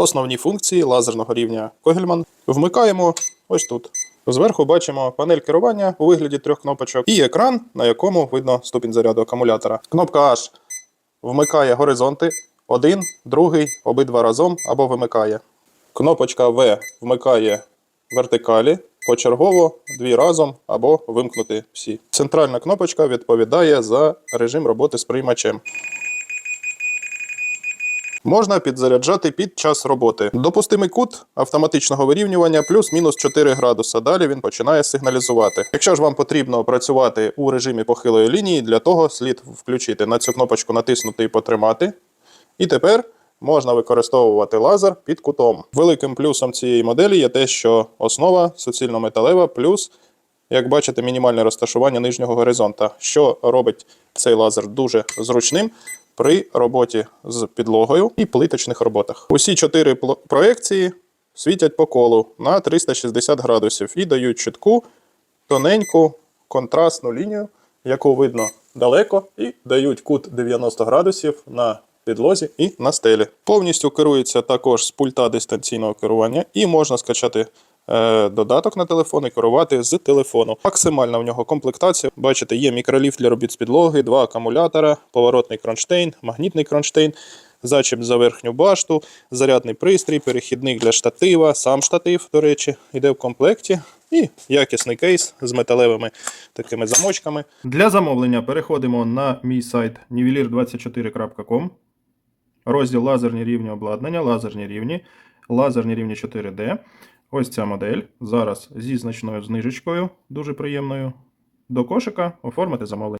Основні функції лазерного рівня Когельман вмикаємо ось тут. Зверху бачимо панель керування у вигляді трьох кнопочок і екран, на якому видно ступінь заряду акумулятора. Кнопка H вмикає горизонти один, другий, обидва разом або вимикає. Кнопочка V вмикає вертикалі, почергово, дві разом або вимкнути всі. Центральна кнопочка відповідає за режим роботи з приймачем. Можна підзаряджати під час роботи. Допустимий кут автоматичного вирівнювання плюс-мінус 4 градуса. Далі він починає сигналізувати. Якщо ж вам потрібно працювати у режимі похилої лінії, для того слід включити на цю кнопочку натиснути і потримати. І тепер можна використовувати лазер під кутом. Великим плюсом цієї моделі є те, що основа суцільно-металева, плюс, як бачите, мінімальне розташування нижнього горизонта, що робить цей лазер дуже зручним при роботі з підлогою і плиточних роботах. Усі чотири проекції світять по колу на 360 градусів і дають чітку, тоненьку контрастну лінію, яку видно далеко, і дають кут 90 градусів на підлозі і на стелі. Повністю керується також з пульта дистанційного керування, і можна скачати додаток на телефон і керувати з телефону. Максимальна в нього комплектація. Бачите, є мікроліфт для робіт з підлоги, два акумулятора, поворотний кронштейн, магнітний кронштейн. Зачіп за верхню башту, зарядний пристрій, перехідник для штатива, сам штатив, до речі, йде в комплекті. І якісний кейс з металевими такими замочками. Для замовлення переходимо на мій сайт nivelir24.com. Розділ лазерні рівні обладнання, лазерні рівні, лазерні рівні 4D. Ось ця модель. Зараз зі значною знижечкою, дуже приємною. До кошика оформити замовлення.